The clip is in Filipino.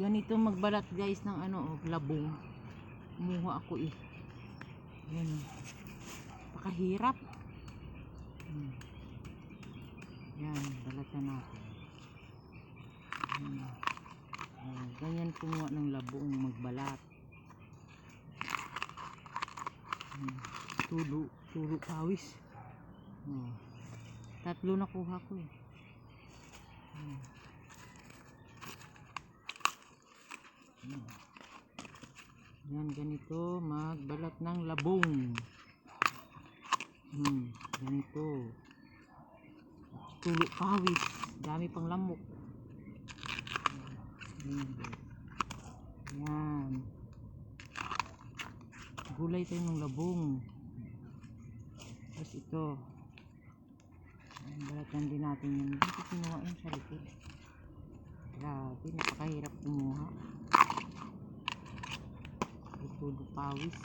ganito magbalat guys ng ano, oh, labong. Kumuha ako eh. Yan. oh. Pakahirap. Hmm. Yan, balatan natin. Yan. Oh, ganyan kumuha ng labong magbalat. Hmm. Tulo, tulo pawis. Oh. Tatlo na kuha ko eh. Hmm. Hmm. Yan, ganito, magbalat ng labong. Hmm, ganito. Tulo pawis. Dami pang lamok. Yan. Yan. Gulay tayo ng labong. Tapos ito. Balatan din natin yun. Dito kinuha yun sa likod. Grabe, napakahirap kumuha. Ito, pawis.